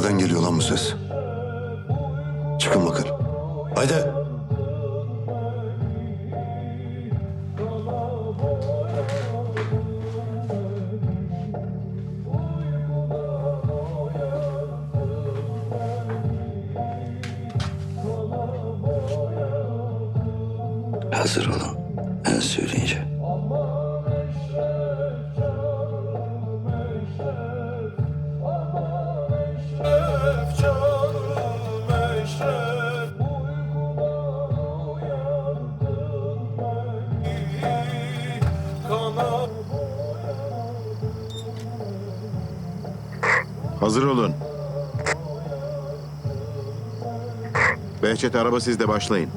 Nereden geliyor lan bu ses? Çıkın bakın. Haydi. Hazır olun. Ben söyleyince. Hazır olun. Behçet araba sizde başlayın.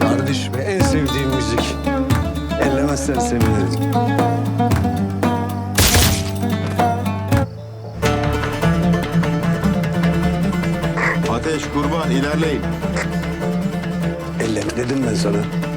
Kardeşim en sevdiğim müzik. Ellemezsen sevinirim. Kurban ilerleyin. Elleme dedim ben sana.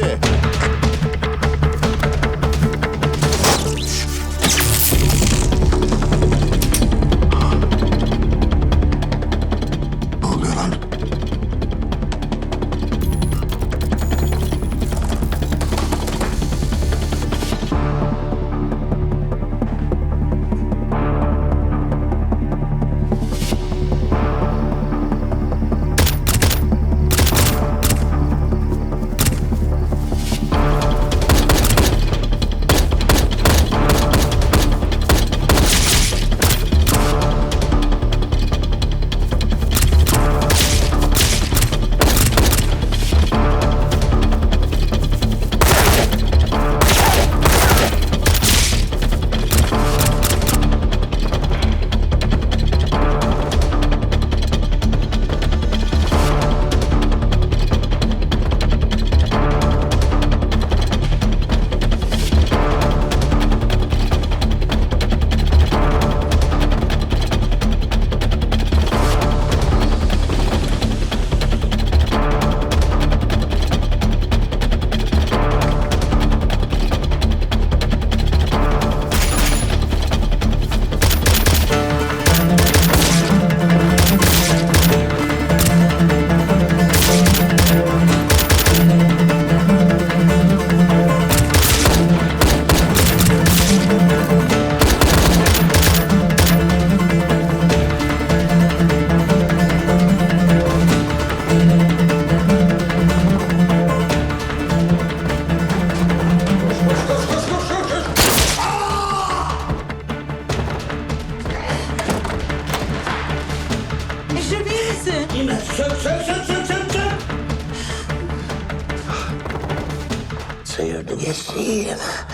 Şimdi. Misin? Sen yardım et. İyiyim. Korkma.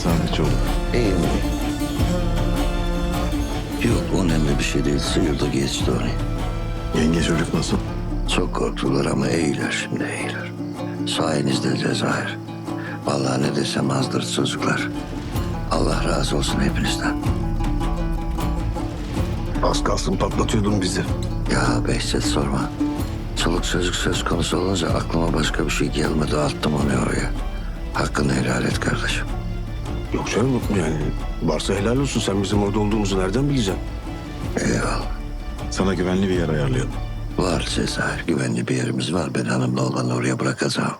Misin Sandıkçıoğlu? İyi mi? Yok önemli bir şey değil. Sıyırdı geçti onu. Yenge çocuk nasıl? Çok korktular ama iyiler şimdi iyiler. Sayenizde Cezayir. Vallahi ne desem azdır çocuklar. Allah razı olsun hepinizden. Az kalsın patlatıyordun bizi. Ya Behçet sorma. Çoluk çocuk söz konusu olunca aklıma başka bir şey gelmedi. Attım onu oraya. Hakkını helal et kardeşim. Yok canım yani varsa helal olsun. Sen bizim orada olduğumuzu nereden bileceksin? Eyvallah. Sana güvenli bir yer ayarlayalım. Var Cezayir. Güvenli bir yerimiz var. Ben hanımla olanı oraya bırakacağım.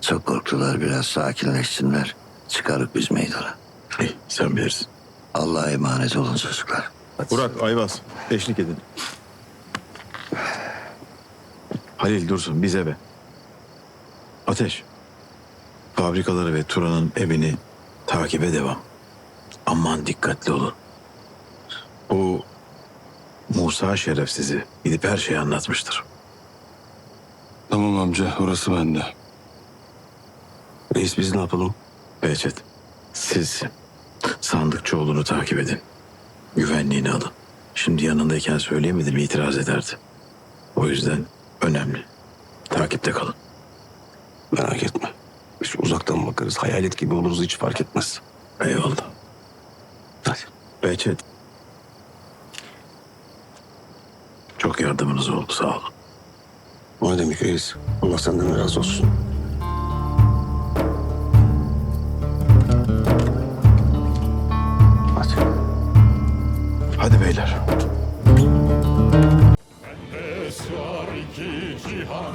Çok korktular. Biraz sakinleşsinler. Çıkarıp biz meydana. İyi, sen bilirsin. Allah'a emanet olun çocuklar. Burak, Ayvaz, eşlik edin. Halil Dursun, biz eve. Ateş, fabrikaları ve Turan'ın evini takibe devam. Aman dikkatli olun. Bu Musa şerefsizi gidip her şeyi anlatmıştır. Tamam amca orası bende. Reis biz ne yapalım? Behçet, siz Sandıkçıoğlu'nu takip edin. Güvenliğini alın. Şimdi yanındayken söyleyemedim itiraz ederdi. O yüzden önemli. Takipte kalın. Merak etme. Biz uzaktan bakarız. Hayalet gibi oluruz hiç fark etmez. Eyvallah. Hadi. Behçet. Çok yardımınız oldu sağ olun. O ne demek reis? Allah senden razı olsun. Hadi. Hadi beyler. Esrar iki cihan